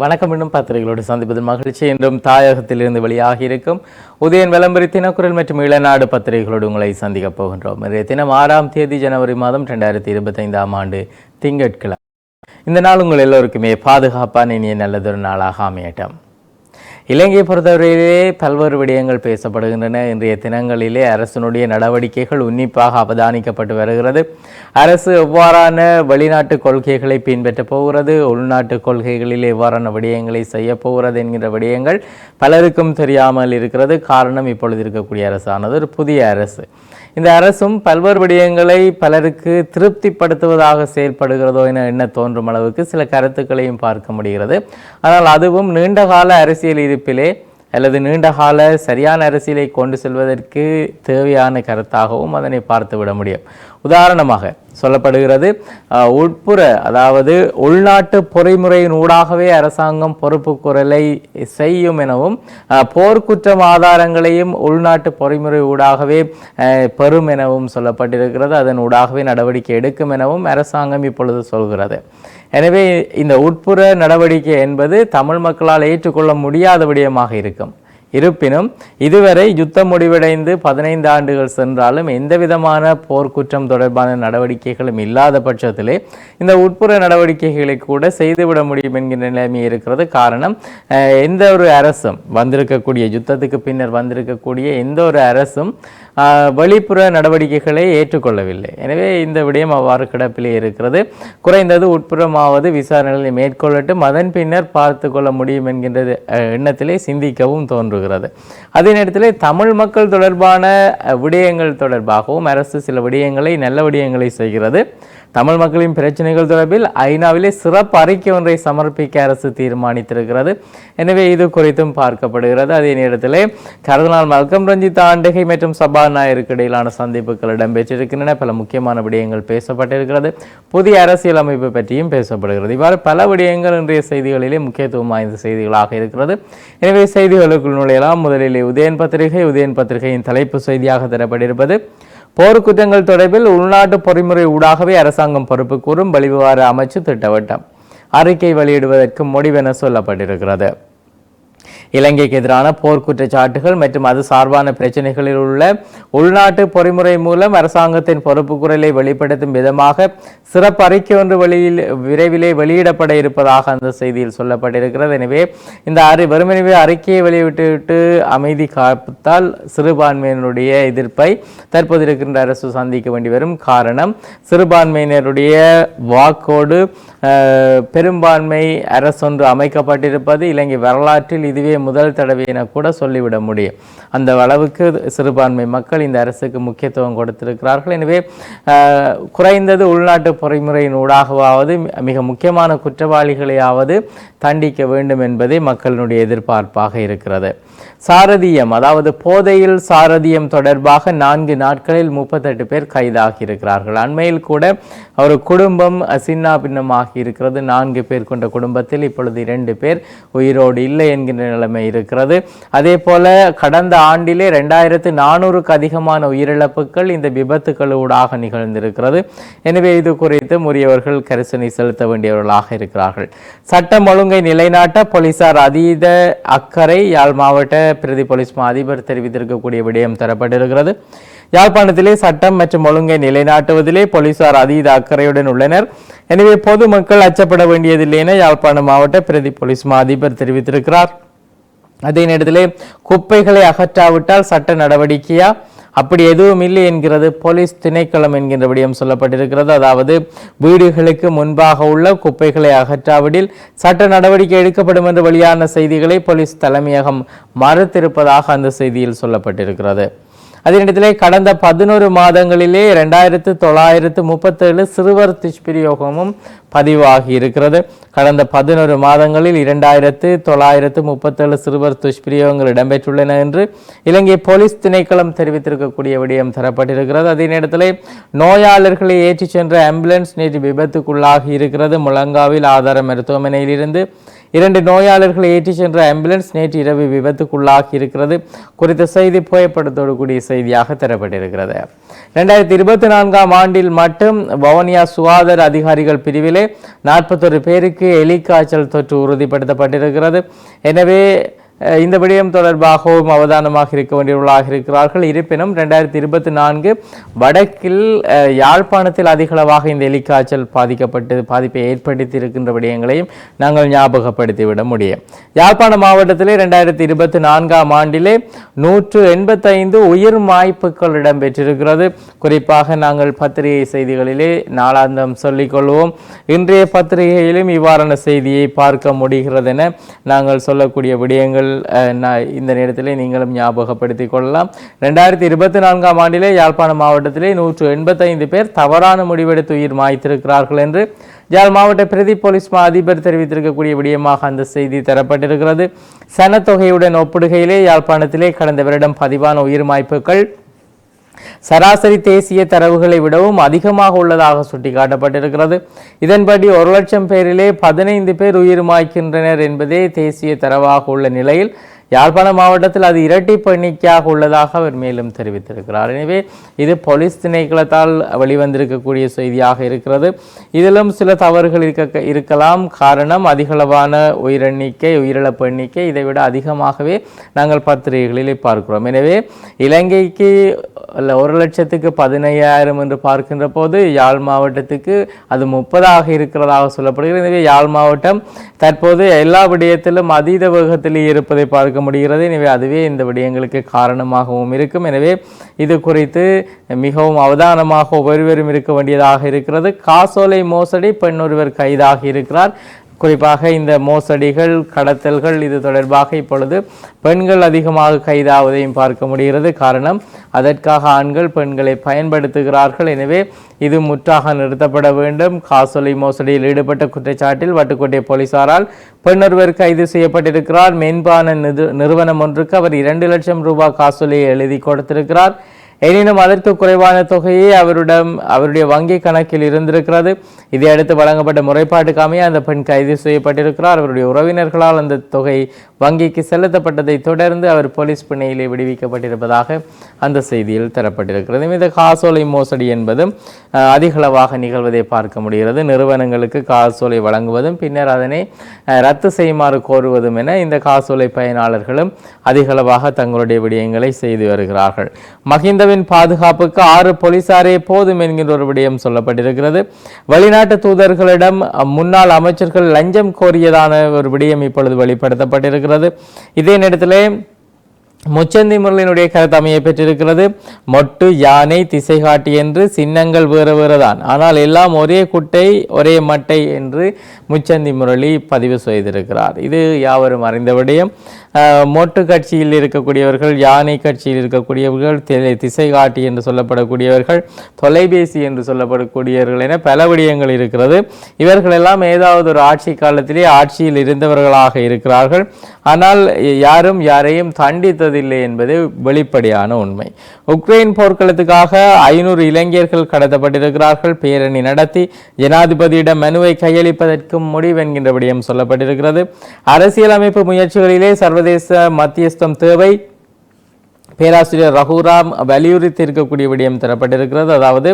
வணக்கம் இன்னும் பத்திரிகைகளோடு சந்திப்பதில் மகிழ்ச்சி. என்றும் தாயகத்திலிருந்து வெளியாகி இருக்கும் உதயன் விளம்பரி தினக்குரல் மற்றும் இளநாடு பத்திரிகைகளோடு உங்களை சந்திக்கப் போகின்றோம். இன்றைய தினம் ஆறாம் தேதி ஜனவரி மாதம் ரெண்டாயிரத்தி இருபத்தைந்தாம் ஆண்டு திங்கட்கிழமை. இந்த நாள் உங்கள் எல்லோருக்குமே பாதுகாப்பான இனிய நல்லதொரு நாளாக அமையட்டும். இலங்கையை பொறுத்தவரையிலே பல்வேறு விடயங்கள் பேசப்படுகின்றன. இன்றைய தினங்களிலே அரசினுடைய நடவடிக்கைகள் உன்னிப்பாக அவதானிக்கப்பட்டு வருகிறது. அரசு எவ்வாறான வெளிநாட்டு கொள்கைகளை பின்பற்றப் போகிறது? உள்நாட்டு கொள்கைகளில் எவ்வாறான விடயங்களை செய்ய போகிறது என்கிற விடயங்கள் பலருக்கும் தெரியாமல் இருக்கிறது. காரணம் இப்பொழுது இருக்கக்கூடிய அரசானது ஒரு புதிய அரசு. இந்த அரசும் பல்வேறு விடயங்களை பலருக்கு திருப்திப்படுத்துவதாக செயல்படுகிறதோ என எண்ண தோன்றும் அளவுக்கு சில கருத்துக்களையும் பார்க்க முடிகிறது. ஆனால் அதுவும் நீண்டகால அரசியல் இருப்பிலே அல்லது நீண்டகால சரியான அரசியலை கொண்டு செல்வதற்கு தேவையான கருத்தாகவும் அதனை பார்த்து விட முடியும். உதாரணமாக சொல்லப்படுகிறது உட்புற அதாவது உள்நாட்டு பொறிமுறையின் ஊடாகவே அரசாங்கம் பொறுப்பு குரலை செய்யும் எனவும் போர்க்குற்றம் ஆதாரங்களையும் உள்நாட்டு பொறிமுறை ஊடாகவே பெறும் எனவும் சொல்லப்பட்டிருக்கிறது. அதன் ஊடாகவே நடவடிக்கை எடுக்கும் எனவும் அரசாங்கம் இப்பொழுது சொல்கிறது. எனவே இந்த உட்புற நடவடிக்கை என்பது தமிழ் மக்களால் ஏற்றுக்கொள்ள முடியாத விடயமாக இருக்கும். இருப்பினும் இதுவரை யுத்தம் முடிவடைந்து பதினைந்து ஆண்டுகள் சென்றாலும் எந்த விதமான போர்க்குற்றம் தொடர்பான நடவடிக்கைகளும் இல்லாத பட்சத்திலே இந்த உட்புற நடவடிக்கைகளை கூட செய்துவிட முடியும் என்கிற நிலைமை இருக்கிறது. காரணம் அஹ், எந்த ஒரு அரசும் வந்திருக்கக்கூடிய யுத்தத்துக்கு பின்னர் வந்திருக்கக்கூடிய எந்த ஒரு அரசும் வெளிப்புற நடவடிக்கைகளை ஏற்றுக்கொள்ளவில்லை. எனவே இந்த விடயம் அவ்வாறு கிடப்பிலே இருக்கிறது. குறைந்தது உட்புறமாவது விசாரணைகளை மேற்கொள்ளட்டும். அதன் பின்னர் பார்த்து கொள்ள முடியும் என்கின்ற எண்ணத்திலே சிந்திக்கவும் தோன்றுகிறது. அதே நேரத்தில் தமிழ் மக்கள் தொடர்பான விடயங்கள் தொடர்பாகவும் அரசு சில விடயங்களை நல்ல விடயங்களை செய்கிறது. தமிழ் மக்களின் பிரச்சனைகள் தொடர்பில் ஐநாவிலே சிறப்பு அறிக்கை ஒன்றை சமர்ப்பிக்க அரசு தீர்மானித்திருக்கிறது. எனவே இது குறித்தும் பார்க்கப்படுகிறது. அதே நேரத்திலே கருதனால் மல்கம் ரஞ்சித் ஆண்டகை மற்றும் சபாநாயகருக்கு இடையிலான சந்திப்புகள் இடம்பெற்றிருக்கின்றன. பல முக்கியமான விடயங்கள் பேசப்பட்டிருக்கிறது. புதிய அரசியல் அமைப்பு பற்றியும் பேசப்படுகிறது. இவ்வாறு பல விடயங்கள் இன்றைய செய்திகளிலே முக்கியத்துவம் வாய்ந்த செய்திகளாக இருக்கிறது. எனவே செய்திகளுக்குள் நுழையலாம். முதலிலே உதயன் பத்திரிகை உதயன் பத்திரிகையின் தலைப்பு செய்தியாக தரப்பட்டிருப்பது போர்க்குற்றங்கள் தொடர்பில் உள்நாட்டு பொறிமுறை ஊடாகவே அரசாங்கம் பொறுப்பு கூறும் வெளிவிவகார அமைச்சு திட்டவட்டம். அறிக்கை வெளியிடுவதற்கு முடிவென சொல்லப்பட்டிருக்கிறது. இலங்கைக்கு எதிரான போர்க்குற்றச்சாட்டுகள் மற்றும் அது சார்பான பிரச்சனைகளில் உள்ள உள்நாட்டு பொறிமுறை மூலம் அரசாங்கத்தின் பொறுப்பு குரலை வெளிப்படுத்தும் விதமாக சிறப்பு அறிக்கை ஒன்று வெளியில் விரைவிலே வெளியிடப்பட இருப்பதாக அந்த செய்தியில் சொல்லப்பட்டிருக்கிறது. எனவே இந்த அறி வெறுமனவே அறிக்கையை வெளியிட்டு அமைதி காத்தால் சிறுபான்மையினருடைய எதிர்ப்பை தற்போது இருக்கின்ற அரசு சந்திக்க வேண்டி வரும் காரணம் சிறுபான்மையினருடைய வாக்கோடு பெரும்பான்மை அரசொன்று அமைக்கப்பட்டிருப்பது இலங்கை வரலாற்றில் இதுவே முதல் தடவை என கூட சொல்லிவிட முடியும். அந்த அளவுக்கு சிறுபான்மை மக்கள் இந்த அரசுக்கு முக்கியத்துவம் கொடுத்திருக்கிறார்கள். எனவே குறைந்தது உள்நாட்டு பொறிமுறையின் ஊடாகவாவது மிக முக்கியமான குற்றவாளிகளையாவது தண்டிக்க வேண்டும் என்பதே மக்களினுடைய எதிர்பார்ப்பாக இருக்கிறது. சாரதியம் அதாவது போதையில் சாரதியம் தொடர்பாக நான்கு நாட்களில் முப்பத்தெட்டு பேர் கைதாகி இருக்கிறார்கள் அண்மையில் கூட ஒரு குடும்பம் சின்ன பின்னமாகி இருக்கிறது. நான்கு பேர் கொண்ட குடும்பத்தில் இப்பொழுது இரண்டு பேர் உயிரோடு இல்லை என்கின்ற நிலைமை இருக்கிறது. அதே போல கடந்த ஆண்டிலே ரெண்டாயிரத்து நானூறுக்கு அதிகமான உயிரிழப்புகள் இந்த விபத்துக்களூடாக நிகழ்ந்திருக்கிறது. எனவே இது குறித்து உரியவர்கள் கரிசனை செலுத்த வேண்டியவர்களாக இருக்கிறார்கள். சட்டம் ஒழுங்கை நிலைநாட்ட போலீசார் அதீத அக்கறை யாழ் மாவட்ட பிரதி போலீஸ் மா அதிபர் தெரிவித்திருக்கக்கூடிய விடயம் தரப்பட்டிருக்கிறது. யாழ்ப்பாணத்திலே சட்டம் மற்றும் ஒழுங்கை நிலைநாட்டுவதிலே போலீசார் அதீத அக்கறையுடன் உள்ளனர். எனவே பொதுமக்கள் அச்சப்பட வேண்டியதில்லை என யாழ்ப்பாணம் மாவட்ட பிரதி போலீஸ் மா அதிபர் தெரிவித்திருக்கிறார். அதே நேரத்தில் குப்பைகளை அகற்றாவிட்டால் சட்ட நடவடிக்கையா? அப்படி எதுவும் இல்லை என்கிறது போலீஸ் திணைக்களம் என்கின்ற விடயம் சொல்லப்பட்டிருக்கிறது. அதாவது வீடுகளுக்கு முன்பாக உள்ள குப்பைகளை அகற்றாவிடில் சட்ட நடவடிக்கை எடுக்கப்படும் என்று வெளியான செய்திகளை போலீஸ் தலைமையகம் மறுத்திருப்பதாக அந்த செய்தியில் சொல்லப்பட்டிருக்கிறது. அதே கடந்த பதினோரு மாதங்களிலே ரெண்டாயிரத்து தொள்ளாயிரத்து முப்பத்தேழு சிறுவர் துஷ்பிரயோகமும் பதிவாகி இருக்கிறது. கடந்த பதினோரு மாதங்களில் இரண்டாயிரத்து தொள்ளாயிரத்து முப்பத்தேழு சிறுவர் துஷ்பிரயோகங்கள் இடம்பெற்றுள்ளன என்று இலங்கை போலீஸ் திணைக்களம் தெரிவித்திருக்கக்கூடிய விடயம் தரப்பட்டிருக்கிறது. அதே நேரத்தில் நோயாளர்களை ஏற்றிச் சென்ற ஆம்புலன்ஸ் நேற்று விபத்துக்குள்ளாகி இருக்கிறது. முழங்காவில் ஆதார மருத்துவமனையிலிருந்து இரண்டு நோயாளர்களை ஏற்றி சென்ற ஆம்புலன்ஸ் நேற்று இரவு விபத்துக்குள்ளாகி இருக்கிறது. குறித்த செய்தி புகைப்படத்தோடு கூடிய செய்தியாக தரப்பட்டிருக்கிறது. ரெண்டாயிரத்தி இருபத்தி நான்காம் ஆண்டில் மட்டும் வவுனியா சுகாதார அதிகாரிகள் பிரிவிலே நாற்பத்தொரு பேருக்கு எலிக்காய்ச்சல் தொற்று உறுதிப்படுத்தப்பட்டிருக்கிறது. எனவே இந்த விடயம் தொடர்பாகவும் அவதானமாக இருக்க வேண்டியவர்களாக இருக்கிறார்கள். இருப்பினும் ரெண்டாயிரத்தி இருபத்தி நான்கு வடக்கில் யாழ்ப்பாணத்தில் அதிகளவாக இந்த எலிக்காய்ச்சல் பாதிக்கப்பட்டு பாதிப்பை ஏற்படுத்தி இருக்கின்ற விடயங்களையும் நாங்கள் ஞாபகப்படுத்திவிட முடியும். யாழ்ப்பாண மாவட்டத்திலே ரெண்டாயிரத்தி இருபத்தி நான்காம் ஆண்டிலே நூற்று எண்பத்தைந்து உயிர் மாய்ப்புகள் இடம்பெற்றிருக்கிறது. குறிப்பாக நாங்கள் பத்திரிகை செய்திகளிலே நாளாந்தம் சொல்லிக்கொள்வோம். இன்றைய பத்திரிகையிலும் இவ்வாறான செய்தியை பார்க்க முடிகிறது என நாங்கள் சொல்லக்கூடிய விடயங்கள் நீங்கள் இந்த நேரத்தில் நீங்களும் ஞாபகப்படுத்திக் கொள்ளலாம். ரெண்டாயிரத்தி இருபத்தி நான்காம் ஆண்டிலே யாழ்ப்பாணம் மாவட்டத்திலே நூற்று எண்பத்தைந்து பேர் தவறான முடிவெடுத்து உயிர் மாய்த்திருக்கிறார்கள் என்று யாழ் மாவட்ட பிரதி போலீஸ் மா அதிபர் தெரிவித்திருக்கக்கூடிய விடயமாக அந்த செய்தி தரப்பட்டிருக்கிறது. சனத்தொகையுடன் ஒப்பிடுகையிலே யாழ்ப்பாணத்திலே கடந்த வருடம் பதிவான உயிர் மாய்ப்புகள் சராசரி தேசிய தரவுகளை விடவும் அதிகமாக உள்ளதாக சுட்டிக்காட்டப்பட்டிருக்கிறது. இதன்படி ஒரு லட்சம் பேரிலே பதினைந்து பேர் உயிர் மாய்க்கின்றனர் என்பதே தேசிய தரவாக உள்ள நிலையில் யாழ்ப்பாண மாவட்டத்தில் அது இரட்டிப்பு எண்ணிக்கையாக உள்ளதாக அவர் மேலும் தெரிவித்திருக்கிறார். எனவே இது போலீஸ் திணைக்களத்தால் வெளிவந்திருக்கக்கூடிய செய்தியாக இருக்கிறது. இதிலும் சில தவறுகள் இருக்க இருக்கலாம். காரணம் அதிகளவான உயிரெண்ணிக்கை உயிரிழப்பு எண்ணிக்கை இதை விட அதிகமாகவே நாங்கள் பத்திரிகைகளிலே பார்க்கிறோம். எனவே இலங்கைக்கு அல்ல ஒரு லட்சத்துக்கு பதினையாயிரம் என்று பார்க்கின்ற போது யாழ் மாவட்டத்துக்கு அது முப்பதாக இருக்கிறதாக சொல்லப்படுகிறது. எனவே யாழ் மாவட்டம் தற்போது எல்லா விடயத்திலும் அதீத வேகத்தில் இருப்பதை பார்க்க முடிகிறது. எனவே அதுவே இந்த விடயங்களுக்கு காரணமாகவும் இருக்கும். எனவே இது குறித்து மிகவும் அவதானமாக ஒவ்வொருவரும் இருக்க வேண்டியதாக இருக்கிறது. காசோலை மோசடி பெண் ஒருவர் கைதாகி இருக்கிறார். குறிப்பாக இந்த மோசடிகள் கடத்தல்கள் இது தொடர்பாக இப்பொழுது பெண்கள் அதிகமாக கைதாவதையும் பார்க்க முடிகிறது. காரணம் அதற்காக ஆண்கள் பெண்களை பயன்படுத்துகிறார்கள். எனவே இது முற்றாக நிறுத்தப்பட வேண்டும். காசோலை மோசடியில் ஈடுபட்ட குற்றச்சாட்டில் வட்டுக்கோட்டை போலீசாரால் பெண்ணொருவர் கைது செய்யப்பட்டிருக்கிறார். மென்பான நிது- நிறுவனம் ஒன்றுக்கு அவர் இரண்டு லட்சம் ரூபாய் காசோலையை எழுதி கொடுத்திருக்கிறார். எனினும் அதற்கு குறைவான தொகையே அவரிடம் அவருடைய வங்கி கணக்கில் இருந்திருக்கிறது. இதையடுத்து வழங்கப்பட்ட முறைப்பாட்டுக்காமே அந்த பெண் கைது செய்யப்பட்டிருக்கிறார். அவருடைய உறவினர்களால் அந்த தொகை வங்கிக்கு செலுத்தப்பட்டதை தொடர்ந்து அவர் போலீஸ் பிணையிலே விடுவிக்கப்பட்டிருப்பதாக அந்த செய்தியில் தரப்பட்டிருக்கிறது. இந்த காசோலை மோசடி என்பதும் அதிகளவாக நிகழ்வதை பார்க்க முடிகிறது. நிறுவனங்களுக்கு காசோலை வழங்குவதும் பின்னர் அதனை அஹ், ரத்து செய்யுமாறு கோருவதும் என இந்த காசோலை பயனாளர்களும் அதிகளவாக தங்களுடைய விடயங்களை செய்து வருகிறார்கள். மஹிந்தவின் பாதுகாப்புக்கு ஆறு போலீசாரே போதும் என்கின்ற ஒரு விடயம் சொல்லப்பட்டிருக்கிறது. வெளிநாட்டு தூதர்களிடம் முன்னாள் அமைச்சர்கள் லஞ்சம் கோரியதான ஒரு விடயம் இப்பொழுது வெளிப்படுத்தப்பட்டிருக்கிறது. இதே நேரத்திலே முச்சந்தி முரளினுடைய கருத்து அமைய பெற்றிருக்கிறது. மொட்டு யானை திசை காட்டி என்று சின்னங்கள் வேறு வேறுதான். ஆனால் எல்லாம் ஒரே குட்டை ஒரே மட்டை என்று முச்சந்தி முரளி பதிவு செய்திருக்கிறார். இது யாவரும் அறிந்த விடயம். மொட்டு கட்சியில் இருக்கக்கூடியவர்கள் யானை கட்சியில் இருக்கக்கூடியவர்கள் தி- திசை காட்டி என்று சொல்லப்படக்கூடியவர்கள் தொலைபேசி என்று சொல்லப்படக்கூடியவர்கள் என பல விடயங்கள் இருக்கிறது. இவர்களெல்லாம் ஏதாவது ஒரு ஆட்சி காலத்திலே ஆட்சியில் இருந்தவர்களாக இருக்கிறார்கள். ஆனால் யாரும் யாரையும் தண்டித்து கொடுத்ததில்லை என்பது வெளிப்படையான உண்மை. உக்ரைன் போர்க்களத்துக்காக ஐநூறு இளைஞர்கள் கடத்தப்பட்டிருக்கிறார்கள். பேரணி நடத்தி ஜனாதிபதியிடம் மனுவை கையளிப்பதற்கும் முடிவென்கின்ற விடயம் சொல்லப்பட்டிருக்கிறது. அரசியலமைப்பு முயற்சிகளிலே சர்வதேச மத்தியஸ்தம் தேவை. பேராசிரியர் ரகுராம் வலியுறுத்தி இருக்கக்கூடிய விடயம் தரப்பட்டிருக்கிறது. அதாவது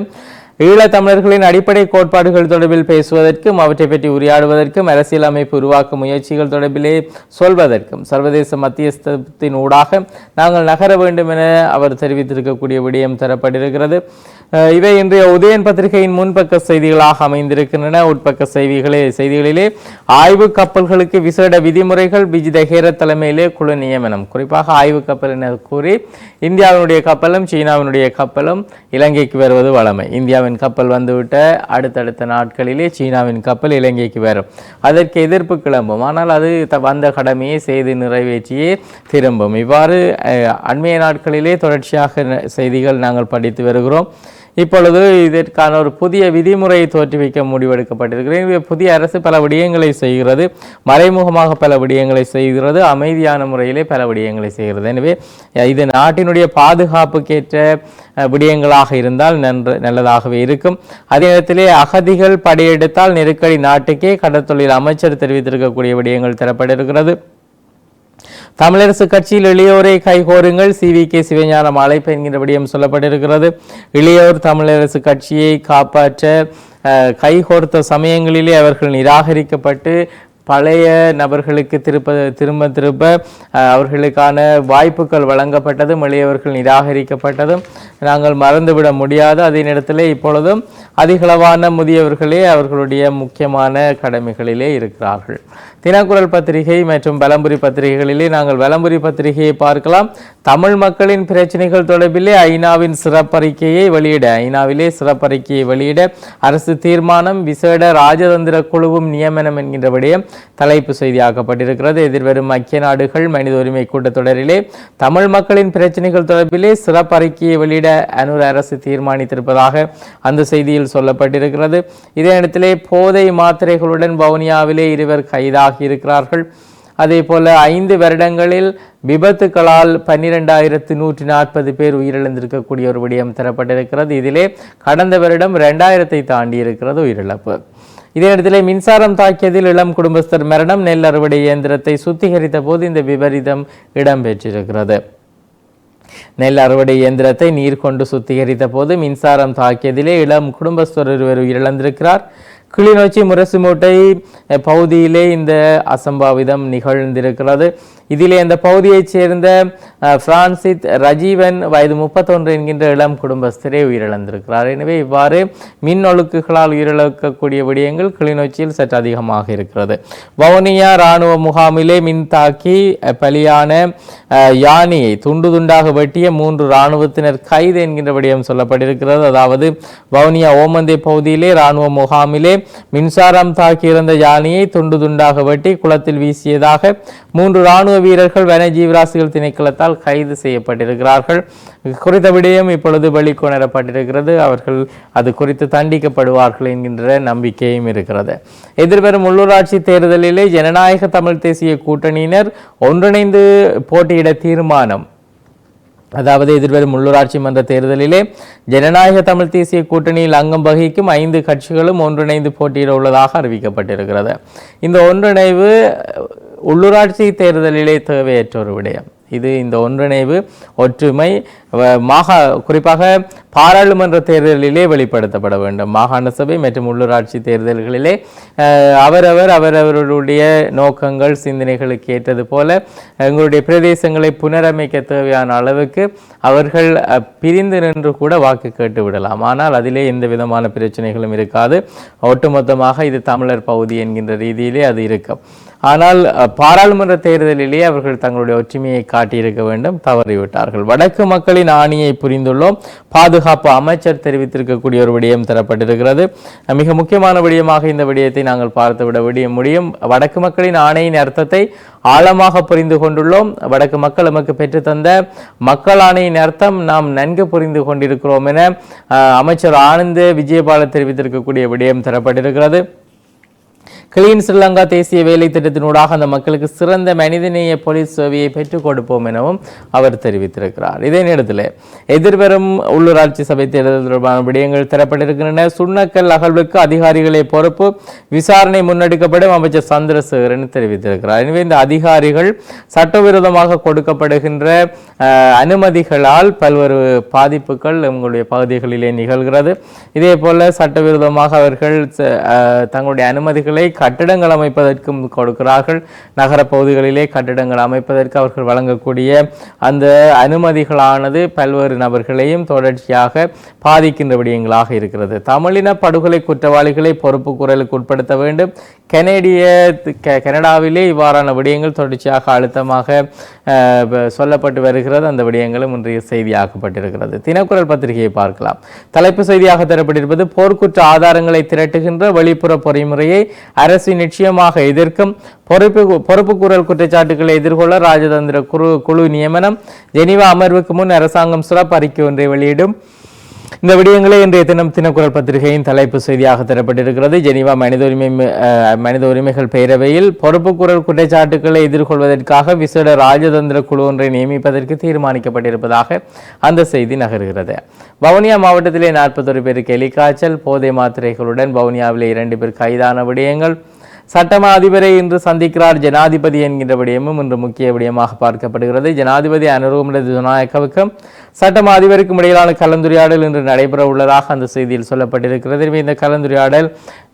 ஈழத்தமிழர்களின் அடிப்படை கோட்பாடுகள் தொடர்பில் பேசுவதற்கும் அவற்றை பற்றி உரையாடுவதற்கும் அரசியலமைப்பு உருவாக்கும் முயற்சிகள் தொடர்பிலே சொல்வதற்கும் சர்வதேச மத்தியஸ்தத்தின் ஊடாக நாங்கள் நகர வேண்டும் என அவர் தெரிவித்திருக்கக்கூடிய விடயம் தரப்பட்டிருக்கிறது. இவை இன்றைய உதயன் பத்திரிகையின் முன்பக்க செய்திகளாக அமைந்திருக்கின்றன. உட்பக்க செய்திகளே செய்திகளிலே ஆய்வு கப்பல்களுக்கு விசேட விதிமுறைகள் விஜித தலைமையிலே குழு நியமனம். குறிப்பாக ஆய்வு கப்பல் என கூறி இந்தியாவினுடைய கப்பலும் சீனாவினுடைய கப்பலும் இலங்கைக்கு வருவது வழமை. இந்தியாவின் கப்பல் வந்துவிட்ட அடுத்தடுத்த நாட்களிலே சீனாவின் கப்பல் இலங்கைக்கு வரும். அதற்கு எதிர்ப்பு கிளம்பும். ஆனால் அது த- வந்த கடமையை செய்து நிறைவேற்றியே திரும்பும். இவ்வாறு அண்மைய நாட்களிலே தொடர்ச்சியாக ந- செய்திகள் நாங்கள் படித்து வருகிறோம். இப்பொழுது இதற்கான ஒரு புதிய விதிமுறையை தோற்றுவிக்க முடிவெடுக்கப்பட்டிருக்கிறது. புதிய அரசு பல விடயங்களை செய்கிறது. மறைமுகமாக பல விடயங்களை செய்கிறது. அமைதியான முறையிலே பல விடயங்களை செய்கிறது. எனவே இது நாட்டினுடைய பாதுகாப்புக்கேற்ற விடயங்களாக இருந்தால் நன்று நல்லதாகவே இருக்கும். அதே நேரத்திலே அகதிகள் படையெடுத்தால் நெருக்கடி நாட்டுக்கே கடற்தொழில் அமைச்சர் தெரிவித்திருக்கக்கூடிய விடயங்கள் தரப்பட்டிருக்கிறது. தமிழரசு கட்சியில் இளையோரை கைகோருங்கள். சி. வி. கே. சிவஞானம் அழைப்பு என்கிற விடயம் சொல்லப்பட்டிருக்கிறது. இளையோர் தமிழரசு கட்சியை காப்பாற்ற அஹ், கைகோர்த்த சமயங்களிலே அவர்கள் நிராகரிக்கப்பட்டு பழைய நபர்களுக்கு திருப்ப திரும்ப திரும்ப அவர்களுக்கான வாய்ப்புகள் வழங்கப்பட்டதும் எளியவர்கள் நிராகரிக்கப்பட்டதும் நாங்கள் மறந்துவிட முடியாது அதே நேரத்தில் இப்பொழுதும் அதிகளவான முதியவர்களே அவர்களுடைய முக்கியமான கடமைகளிலே இருக்கிறார்கள். தினக்குரல் பத்திரிகை மற்றும் வலம்புரி பத்திரிகைகளிலே நாங்கள் வலம்புரி பத்திரிகையை பார்க்கலாம். தமிழ் மக்களின் பிரச்சனைகள் தொடர்பிலே ஐநாவின் சிறப்பறிக்கையை வெளியிட ஐநாவிலே சிறப்பறிக்கையை வெளியிட அரசு தீர்மானம் விசேட ராஜதந்திர குழுவும் நியமனம் என்கின்ற விடயம் தலைப்பு செய்தியாக்கப்பட்டிருக்கிறது. எதிர்வரும் ஐக்கிய நாடுகள் மனித உரிமை கூட்டத்தொடரிலே தமிழ் மக்களின் பிரச்சனைகள் தொடர்பிலே சிறப்பறிக்கையை வெளியிட அனூர் அரசு தீர்மானித்திருப்பதாக அந்த செய்தியில் சொல்லப்பட்டிருக்கிறது. இதே இடத்திலே போதை மாத்திரைகளுடன் வவுனியாவிலே இருவர் கைதாகி இருக்கிறார்கள் அதே போல ஐந்து வருடங்களில் விபத்துக்களால் பன்னிரெண்டாயிரத்து நூற்றி நாற்பது பேர் உயிரிழந்திருக்கக்கூடிய ஒரு விடயம் தரப்பட்டிருக்கிறது. இதிலே கடந்த வருடம் ரெண்டாயிரத்தை தாண்டி இருக்கிறது உயிரிழப்பு. இதே இடத்திலே மின்சாரம் தாக்கியதில் இளம் குடும்பஸ்தர் மரணம் நெல் அறுவடை இயந்திரத்தை சுத்திகரித்த போது இந்த விபரீதம் இடம்பெற்றிருக்கிறது. நெல் அறுவடை இயந்திரத்தை நீர் கொண்டு சுத்திகரித்த போது மின்சாரம் தாக்கியதிலே இளம் குடும்பஸ்தர் ஒருவர் உயிரிழந்திருக்கிறார். கிளிநொச்சி முரசுமூட்டை பகுதியிலே இந்த அசம்பாவிதம் நிகழ்ந்திருக்கிறது. இதிலே அந்த பகுதியைச் சேர்ந்த பிரான்சித் ரஜீவன் வயது முப்பத்தொன்று என்கின்ற இளம் குடும்பஸ்தரே உயிரிழந்திருக்கிறார். எனவே இவ்வாறு மின் ஒழுக்குகளால் உயிரிழக்கக்கூடிய விடயங்கள் கிளிநொச்சியில் சற்று அதிகமாக இருக்கிறது. வவுனியா இராணுவ முகாமிலே மின் தாக்கி பலியான யானையை துண்டு துண்டாக வெட்டிய மூன்று இராணுவத்தினர் கைது என்கின்ற விடயம் சொல்லப்பட்டிருக்கிறது. அதாவது வவுனியா ஓமந்தை பகுதியிலே இராணுவ முகாமிலே மின்சாரம் தாக்கியிருந்த யானையை துண்டு துண்டாக வெட்டி குளத்தில் வீசியதாக மூன்று இராணுவ வீரர்கள் வனஜீவராசிகள் திணைக்களத்தால் கைது செய்யப்பட்டிருக்கிறார்கள். குறித்த விடயம் இப்பொழுது வெளிக்கொணரப்பட்டிருக்கிறது அவர்கள் அது குறித்து தண்டிக்கப்படுவார்கள் என்கின்ற நம்பிக்கையும் இருக்கிறது. எதிர்வரும் உள்ளூராட்சி தேர்தலிலே ஜனநாயக தமிழ் தேசிய கூட்டணியினர் ஒன்றிணைந்து போட்டியிட தீர்மானம். அதாவது எதிர்வரும் உள்ளூராட்சி மன்ற தேர்தலிலே ஜனநாயக தமிழ் தேசிய கூட்டணியில் அங்கம் வகிக்கும் ஐந்து கட்சிகளும் ஒன்றிணைந்து போட்டியிட உள்ளதாக அறிவிக்கப்பட்டிருக்கிறது. இந்த ஒன்றிணைவு உள்ளூராட்சி தேர்தலிலே தேவையற்ற ஒரு விடயம். இது இந்த ஒன்றிணைவு ஒற்றுமை வ- மாகா குறிப்பாக பாராளுமன்ற தேர்தலிலே வெளிப்படுத்தப்பட வேண்டும். மாகாண சபை மற்றும் உள்ளூராட்சி தேர்தல்களிலே அவரவர் அவரவர்களுடைய நோக்கங்கள் சிந்தனைகளுக்கு ஏற்றது போல எங்களுடைய பிரதேசங்களை புனரமைக்க தேவையான அளவுக்கு அவர்கள் பிரிந்து நின்று கூட வாக்கு கேட்டு விடலாம். ஆனால் அதிலே எந்த விதமான பிரச்சனைகளும் இருக்காது. ஒட்டுமொத்தமாக இது தமிழர் பகுதி என்கின்ற ரீதியிலே அது இருக்கும். ஆனால் பாராளுமன்ற தேர்தலிலே அவர்கள் தங்களுடைய ஒற்றுமையை காட்டியிருக்க வேண்டும். தவறிவிட்டார்கள். வடக்கு மக்களின் ஆணியை புரிந்துள்ளோம். பாதுகாப்பு அமைச்சர் தெரிவித்திருக்கக்கூடிய ஒரு விடயம் தரப்பட்டிருக்கிறது. மிக முக்கியமான விடயமாக இந்த விடயத்தை நாங்கள் பார்த்துவிட விடிய முடியும். வடக்கு மக்களின் ஆணையின் அர்த்தத்தை ஆழமாக புரிந்து கொண்டுள்ளோம். வடக்கு மக்கள் நமக்கு பெற்றுத்தந்த மக்கள் ஆணையின் அர்த்தம் நாம் நன்கு புரிந்து கொண்டிருக்கிறோம் என அமைச்சர் ஆனந்த் விஜயபால தெரிவித்திருக்கக்கூடிய விடயம் தரப்பட்டிருக்கிறது. கிளீன் ஸ்ரீலங்கா தேசிய வேலை திட்டத்தினூடாக அந்த மக்களுக்கு சிறந்த மனிதநேய போலீஸ் சேவையை பெற்றுக் கொடுப்போம் எனவும் அவர் தெரிவித்திருக்கிறார். இதே நேரத்தில் எதிர்வரும் உள்ளூராட்சி சபை தேர்தல் தொடர்பான விடயங்கள் தரப்பட்டிருக்கின்றன. சுண்ணக்கல் அகழ்வுக்கு அதிகாரிகளை பொறுப்பு. விசாரணை முன்னெடுக்கப்படும் அமைச்சர் சந்திரசேகரன் தெரிவித்திருக்கிறார். எனவே இந்த அதிகாரிகள் சட்டவிரோதமாக கொடுக்கப்படுகின்ற அனுமதிகளால் பல்வேறு பாதிப்புகள் உங்களுடைய பகுதிகளிலே நிகழ்கிறது. இதே போல சட்டவிரோதமாக அவர்கள் தங்களுடைய அனுமதிகளை கட்டிடங்கள் அமைப்பதற்கும் கொடுக்கிறார்கள். நகர பகுதிகளிலே கட்டிடங்கள் அமைப்பதற்கு அவர்கள் வழங்கக்கூடிய அந்த அனுமதிகளானது பல்வேறு நபர்களையும் தொடர்ச்சியாக பாதிக்கின்ற விடயங்களாக இருக்கிறது. தமிழின படுகொலை குற்றவாளிகளை பொறுப்பு குரலுக்கு உட்படுத்த வேண்டும். கனேடிய கனடாவிலே இவ்வாறான விடயங்கள் தொடர்ச்சியாக அழுத்தமாக சொல்லப்பட்டு வருகிறது. அந்த விடயங்களும் இன்றைய செய்தியாக்கப்பட்டிருக்கிறது. தினக்குரல் பத்திரிகையை பார்க்கலாம். தலைப்பு செய்தியாக தரப்பட்டிருப்பது போர்க்குற்ற ஆதாரங்களை திரட்டுகின்ற வெளிப்புற பொறிமுறையை அரசு அரசு நிச்சயமாக எதிர்க்கும் பொறுப்பு பொறுப்பு கூறல் குற்றச்சாட்டுகளை எதிர்கொள்ள ராஜதந்திர குழு குழு நியமனம் ஜெனீவா அமர்வுக்கு முன் அரசாங்கம் சிறப்பு அறிக்கை ஒன்றை வெளியிடும். இந்த விடயங்களே இன்றைய தினம் தினக்குரல் பத்திரிகையின் தலைப்பு செய்தியாக தரப்பட்டிருக்கிறது. ஜெனீவா மனித உரிமை மனித உரிமைகள் பேரவையில் பொறுப்புக்குரல் குற்றச்சாட்டுகளை எதிர்கொள்வதற்காக விசேட ராஜதந்திர குழு ஒன்றை நியமிப்பதற்கு தீர்மானிக்கப்பட்டிருப்பதாக அந்த செய்தி நகர்கிறது. வவுனியா மாவட்டத்திலே நாற்பத்தொரு பேருக்கு எலிக்காய்ச்சல் போதை மாத்திரைகளுடன் வவுனியாவிலே இரண்டு பேர் கைதான விடயங்கள் சட்டமா அதிபரை இன்று சந்திக்கிறார் ஜனாதிபதி என்கின்ற விடயமும் இன்று முக்கிய விடயமாக பார்க்கப்படுகிறது. ஜனாதிபதி அனுரகுமர ஜனநாயகவுக்கும் சட்டமா அதிபருக்கும் இடையிலான கலந்துரையாடல் இன்று நடைபெற உள்ளதாக அந்த செய்தியில் சொல்லப்பட்டிருக்கிறது. இந்த கலந்துரையாடல்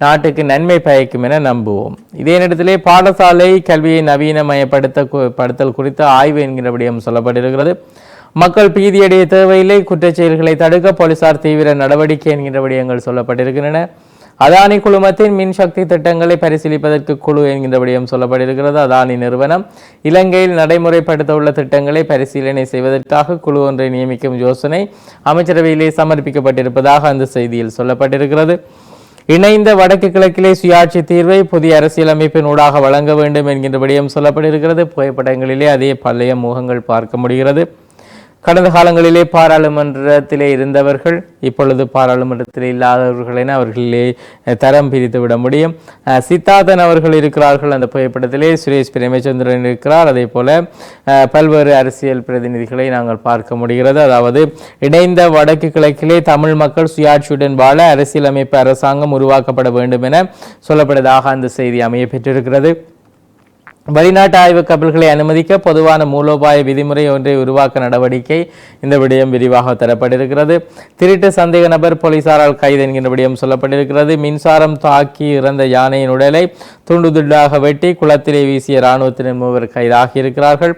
நாட்டுக்கு நன்மை பயக்கும் என நம்புவோம். இதே நேரத்திலே பாடசாலை கல்வியை நவீனமயப்படுத்த படுத்தல் குறித்த ஆய்வு என்கின்ற விடயம் சொல்லப்பட்டிருக்கிறது. மக்கள் பீதியடைய தேவையில்லை குற்றச்செயல்களை தடுக்க போலீசார் தீவிர நடவடிக்கை என்கின்ற விடயங்கள் சொல்லப்பட்டிருக்கின்றன. அதானி குழுமத்தின் மின்சக்தி திட்டங்களை பரிசீலிப்பதற்கு குழு என்கின்ற விடயம் சொல்லப்பட்டிருக்கிறது. அதானி நிறுவனம் இலங்கையில் நடைமுறைப்படுத்த உள்ள திட்டங்களை பரிசீலனை செய்வதற்காக குழு ஒன்றை நியமிக்கும் யோசனை அமைச்சரவையிலே சமர்ப்பிக்கப்பட்டிருப்பதாக அந்த செய்தியில் சொல்லப்பட்டிருக்கிறது. இணைந்த வடக்கு கிழக்கிலே சுயாட்சி தீர்வை புதிய அரசியலமைப்பின் ஊடாக வழங்க வேண்டும் என்கின்ற விடயம் சொல்லப்பட்டிருக்கிறது. புகைப்படங்களிலே அதே பழைய முகங்கள் பார்க்க முடிகிறது. கடந்த காலங்களிலே பாராளுமன்றத்திலே இருந்தவர்கள் இப்பொழுது பாராளுமன்றத்தில் இல்லாதவர்கள் என அவர்களிலே தரம் பிரித்து விட முடியும். சித்தார்த்தன் அவர்கள் இருக்கிறார்கள் அந்த புகைப்படத்திலே சுரேஷ் பிரேமச்சந்திரன் இருக்கிறார். அதே போல பல்வேறு அரசியல் பிரதிநிதிகளை நாங்கள் பார்க்க முடிகிறது. அதாவது இணைந்த வடக்கு கிழக்கிலே தமிழ் மக்கள் சுயாட்சியுடன் வாழ அரசியலமைப்பு அரசாங்கம் உருவாக்கப்பட வேண்டும் என சொல்லப்படுவதாக அந்த செய்தி அமைய பெற்றிருக்கிறது வெளிநாட்டு ஆய்வு கப்பல்களை அனுமதிக்க பொதுவான மூலோபாய விதிமுறை ஒன்றை உருவாக்க நடவடிக்கை இந்த விடயம் விரிவாக தரப்பட்டிருக்கிறது. திருட்டு சந்தேக நபர் போலீசாரால் கைது என்கின்ற விடயம் சொல்லப்பட்டிருக்கிறது. மின்சாரம் தாக்கி இறந்த யானையின் உடலை துண்டு துண்டாக வெட்டி குளத்திலே வீசிய இராணுவத்தினர் மூவர் கைதாகி இருக்கிறார்கள்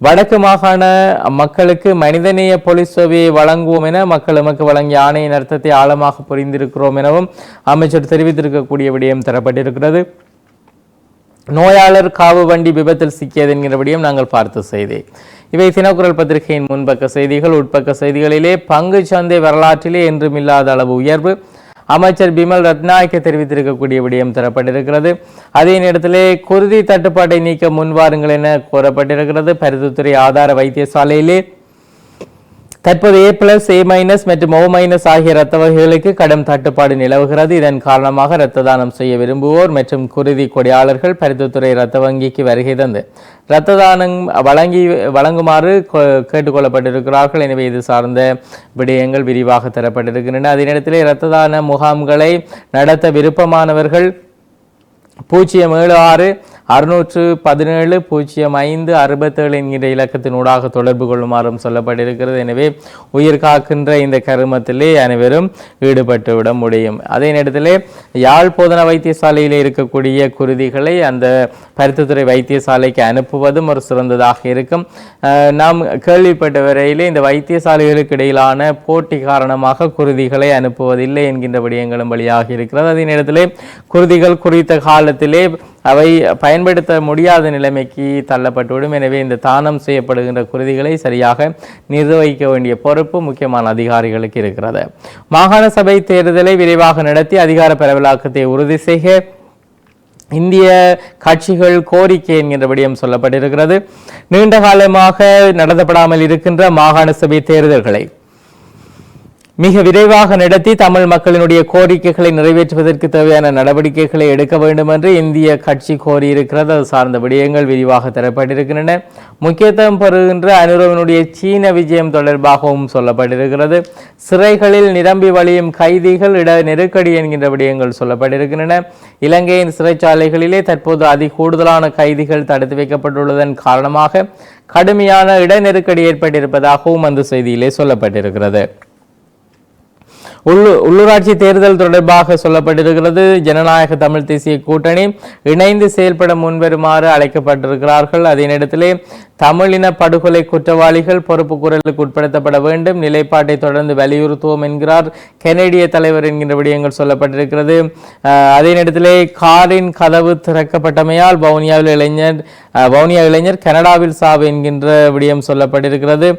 வடக்கு மாகாண மக்களுக்கு மனிதநேய போலீஸ் சேவையை வழங்குவோம் என மக்கள் எமக்கு வழங்கிய ஆணையின் அர்த்தத்தை ஆழமாக புரிந்திருக்கிறோம் எனவும் அமைச்சர் தெரிவித்திருக்கக்கூடிய விடயம் தரப்பட்டிருக்கிறது. நோயாளர் காவு வண்டி விபத்தில் சிக்கியது என்கிறபடியும் நாங்கள் பார்த்த செய்தி. இவை தினக்குரல் பத்திரிகையின் முன்பக்க செய்திகள். உட்பக்க செய்திகளிலே பங்கு சந்தை வரலாற்றிலே என்றும் இல்லாத அளவு உயர்வு. அமைச்சர் பிமல் ரத்நாயக்க தெரிவித்திருக்கக்கூடிய விடயம் தரப்பட்டிருக்கிறது. அதே நேரத்திலே குருதி தட்டுப்பாட்டை நீக்க முன்வாருங்கள் என கோரப்பட்டிருக்கிறது. பருத்தித்துறை ஆதார வைத்தியசாலையிலே தற்போது ஏ பிளஸ் ஏ மைனஸ் மற்றும் ஓ மைனஸ் ஆகிய இரத்த வகைகளுக்கு கடும் தட்டுப்பாடு நிலவுகிறது. இதன் காரணமாக இரத்த தானம் செய்ய விரும்புவோர் மற்றும் குருதி கொடியாளர்கள் பருத்தித்துறை இரத்த வங்கிக்கு வருகை தந்து இரத்த தானம் வழங்கி வழங்குமாறு கேட்டுக்கொள்ளப்பட்டிருக்கிறார்கள். எனவே இது சார்ந்த விடயங்கள் விரிவாக தரப்பட்டிருக்கின்றன. அதே நேரத்தில் இரத்த தான முகாம்களை நடத்த விருப்பமானவர்கள் பூஜ்ஜியம் ஏழு ஆறு அறுநூற்று பதினேழு பூஜ்ஜியம் ஐந்து அறுபத்தேழு என்கிற இலக்கத்தினூடாக தொடர்பு கொள்ளுமாறும் சொல்லப்பட்டிருக்கிறது. எனவே உயிர் காக்கின்ற இந்த கருமத்திலே அனைவரும் ஈடுபட்டு விட முடியும். அதே நேரத்தில் யாழ் போதனா வைத்தியசாலையில் இருக்கக்கூடிய குருதிகளை அந்த பருத்தித்துறை வைத்தியசாலைக்கு அனுப்புவதும் ஒரு சிறந்ததாக இருக்கும். நாம் கேள்விப்பட்ட வரையிலே இந்த வைத்தியசாலைகளுக்கு இடையிலான போட்டி காரணமாக குருதிகளை அனுப்புவதில்லை என்கின்ற விடயங்களும் வழியாக இருக்கிறது. அதே நேரத்தில் குருதிகள் குறித்த காலத்திலே அவை பயன்படுத்த முடியாத நிலைமைக்கு தள்ளப்பட்டுவிடும். எனவே இந்த தானம் செய்யப்படுகின்ற குருதிகளை சரியாக நிர்வகிக்க வேண்டிய பொறுப்பு முக்கியமான அதிகாரிகளுக்கு இருக்கிறது. மாகாண சபை தேர்தலை விரைவாக நடத்தி அதிகார பரவலாக்கத்தை உறுதி செய்க. இந்திய கட்சிகள் கோரிக்கை என்கின்ற விடயம் சொல்லப்பட்டிருக்கிறது. நீண்ட காலமாக நடத்தப்படாமல் இருக்கின்ற மாகாண சபை தேர்தல்களை மிக விரைவாக நடத்தி தமிழ் மக்களினுடைய கோரிக்கைகளை நிறைவேற்றுவதற்கு தேவையான நடவடிக்கைகளை எடுக்க வேண்டும் என்று இந்திய கட்சி கோரியிருக்கிறது. அது சார்ந்த விடயங்கள் விரிவாக தரப்பட்டிருக்கின்றன. முக்கியத்துவம் பெறுகின்ற அனுரவனுடைய சீன விஜயம் தொடர்பாகவும் சொல்லப்பட்டிருக்கிறது. சிறைகளில் நிரம்பி வழியும் கைதிகள் இட நெருக்கடி என்கின்ற விடயங்கள் சொல்லப்பட்டிருக்கின்றன. இலங்கையின் சிறைச்சாலைகளிலே தற்போது அதி கூடுதலான கைதிகள் தடுத்து வைக்கப்பட்டுள்ளதன் காரணமாக கடுமையான இட நெருக்கடி ஏற்பட்டிருப்பதாகவும் அந்த செய்தியிலே சொல்லப்பட்டிருக்கிறது. உள்ளூராட்சி தேர்தல் தொடர்பாக சொல்லப்பட்டிருக்கிறது. ஜனநாயக தமிழ் தேசிய கூட்டணி இணைந்து செயல்பட முன்வருமாறு அழைக்கப்பட்டிருக்கிறார்கள். அதே நேரத்திலே தமிழின படுகொலை குற்றவாளிகள் பொறுப்பு குரலுக்கு உட்படுத்தப்பட வேண்டும். நிலைப்பாட்டை தொடர்ந்து வலியுறுத்துவோம் என்கிறார் கெனடிய தலைவர் என்கின்ற விடயங்கள் சொல்லப்பட்டிருக்கிறது. அதே நேரத்திலே காரின் கதவு திறக்கப்பட்டமையால் வவுனியாவில் இளைஞர் வவுனியா இளைஞர் கனடாவில் சாவு என்கின்ற விடயம் சொல்லப்பட்டிருக்கிறது.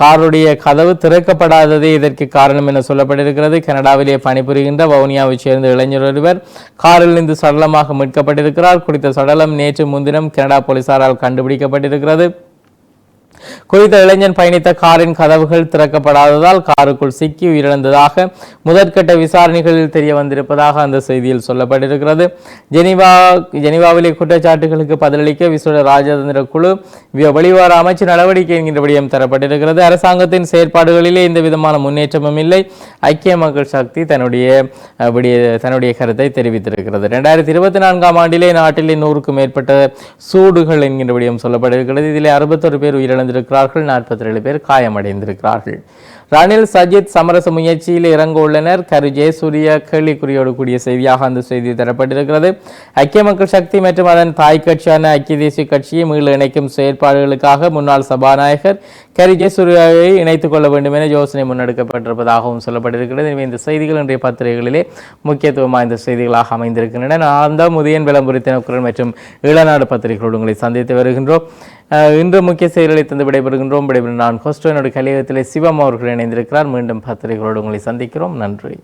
காருடைய கதவு திறக்கப்படாததே இதற்கு காரணம் என சொல்லப்பட்டிருக்கிறது. கனடாவிலே பணிபுரிகின்ற வவுனியாவைச் சேர்ந்த இளைஞர் ஒருவர் காரில் இருந்து சடலமாக மீட்கப்பட்டிருக்கிறார். குறித்த சடலம் நேற்று முன்தினம் கனடா போலீசாரால் கண்டுபிடிக்கப்பட்டிருக்கிறது. குறித்த இளைஞன் பயணித்த காரின் கதவுகள் திறக்கப்படாததால் காருக்குள் சிக்கி உயிரிழந்ததாக முதற்கட்ட விசாரணைகளில் தெரிய வந்திருப்பதாக அந்த செய்தியில் சொல்லப்பட்டிருக்கிறது. ஜெனிவா ஜெனிவாவிலே குற்றச்சாட்டுகளுக்கு பதிலளிக்க விசுவ ராஜதந்திர குழு வெளிவார அமைச்சு நடவடிக்கை என்கின்ற விடயம் தரப்பட்டிருக்கிறது. அரசாங்கத்தின் செயற்பாடுகளிலே எந்த விதமான முன்னேற்றமும் இல்லை. ஐக்கிய மக்கள் சக்தி தன்னுடைய விடிய- தன்னுடைய கருத்தை தெரிவித்திருக்கிறது. ரெண்டாயிரத்தி இருபத்தி நான்காம் ஆண்டிலே நாட்டிலே நூறுக்கும் மேற்பட்ட சூடுகள் என்கின்ற விடயம் சொல்லப்பட்டிருக்கிறது. இதிலே அறுபத்தொரு பேர் உயிரிழந்திருக்கிறார்கள் நாற்பத்தி ஏழு பேர் காயமடைந்திருக்கிறார்கள். ரணில் சஜித் சமரச முயற்சியில் இறங்க உள்ளனர் கரு ஜெயசூரிய கேள்விக்குறியோடு கூடிய செய்தியாக அந்த செய்தி தரப்பட்டிருக்கிறது. ஐக்கிய மக்கள் சக்தி மற்றும் அதன் தாய் கட்சியான ஐக்கிய தேசிய கட்சியை மீள் இணைக்கும் செயற்பாடுகளுக்காக முன்னாள் சபாநாயகர் கரு ஜெயசூரியாவை இணைத்துக் கொள்ள வேண்டும் என யோசனை முன்னெடுக்கப்பட்டிருப்பதாகவும் சொல்லப்பட்டிருக்கிறது. எனவே இந்த செய்திகள் இன்றைய பத்திரிகைகளிலே முக்கியத்துவம் வாய்ந்த செய்திகளாக அமைந்திருக்கின்றன. நான் தான் முதியன் விளம்பரத்தின குரல் மற்றும் இளநாடு பத்திரிகைகளோடு உங்களை சந்தித்து வருகின்றோம். இன்று முக்கிய செய்திகளை தந்து விடைபெறுகின்றோம். விடைபெறும் நான் கொஸ்டோனோட கலியகத்திலே சிவம் அவர்கள் இணைந்திருக்கிறார். மீண்டும் பத்திரிகைகளோடு உங்களை சந்திக்கிறோம். நன்றி.